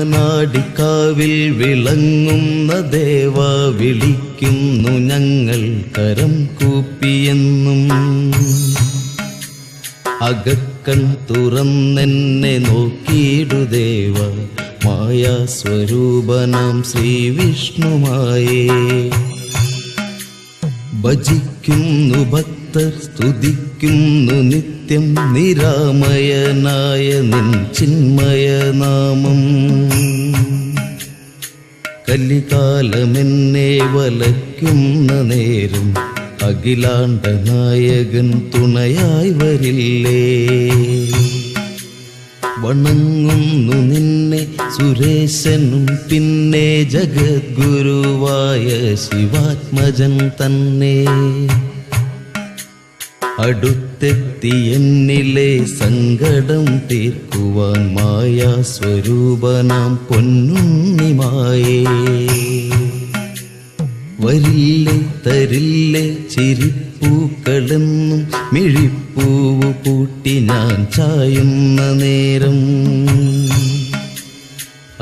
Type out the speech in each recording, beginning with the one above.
അങ്ങാടിക്കാവിൽ വിളങ്ങുന്ന ദേവ വിളിക്കുന്നു ഞങ്ങൾ കരം കൂപ്പിയെന്നും അകക്കൺ തുറന്നെന്നെ നോക്കിയിടു ദേവ മായാ സ്വരൂപനാം ശ്രീ വിഷ്ണുമായേ ഭജിക്കുന്നു ഭക്തർ സ്തുതിക്കുന്നു നിത്യം നിരാമയനായ നിൻ ചിന്മയ നാമം കലികാലമെന്നെ വലയ്ക്കുന്ന നേരം അഖിലാണ്ട നായകൻ തുണയായി വരില്ലേ. വണങ്ങുന്നു നിന്നെ സുരേശനും പിന്നെ ജഗദ്ഗുരുവായ ശിവാത്മജൻ തന്നെ. അടുത്തെത്തി എന്നിലെ സങ്കടം തീർക്കുവാൻ മായാ സ്വരൂപനാം പൊന്നുണ്ണിമായേ വരില്ലേ തരില്ലേ ചിരിപ്പൂക്കളെന്നും മിഴിപ്പൂവ് പൂട്ടി ഞാൻ ചായുന്ന നേരം.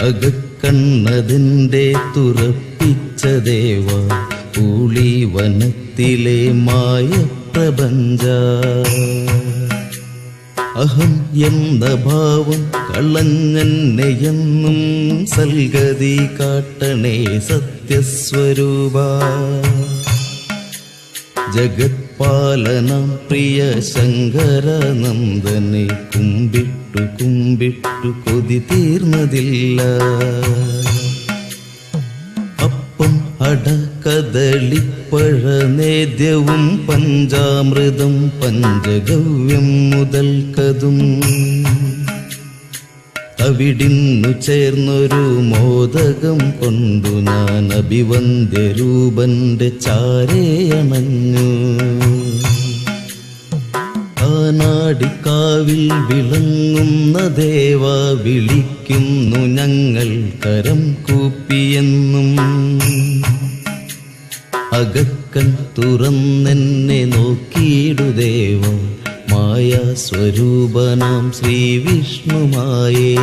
അകക്കണ്ണതിന്റെ തുറപ്പിച്ച ദേവ പൂളി വനത്തിലെ മായ പ്രപഞ്ച. അഹം എന്ന ഭാവം കളഞ്ഞെന്നെയെന്നും സൽഗതി കാട്ടണേ സത്യസ്വരൂപ. ജഗത്പാലനം പ്രിയ ശങ്കരനന്ദനെ കുമ്പിട്ടു കുമ്പിട്ടു കൊതി തീർന്നതില്ല. അടക്കദളിപ്പഴ നേദ്യവും പഞ്ചാമൃതം പഞ്ചഗവ്യം മുതൽക്കതും അവിടിന്നു ചേർന്നൊരു മോദകം കൊണ്ടു ഞാൻ അഭിവന്ദ്യരൂപന്റെ ചാരയണഞ്ഞു ിക്കാവിൽ വിളങ്ങുന്ന ദേവ വിളിക്കുന്നു ഞങ്ങൾ കരം കൂപ്പിയെന്നും അകക്കൻ തുറന്നെന്നെ നോക്കിയിടു ദേവം. മായാസ്വരൂപനാം ശ്രീവിഷ്ണുമായേ. ശ്രീ വിഷ്ണുമായേ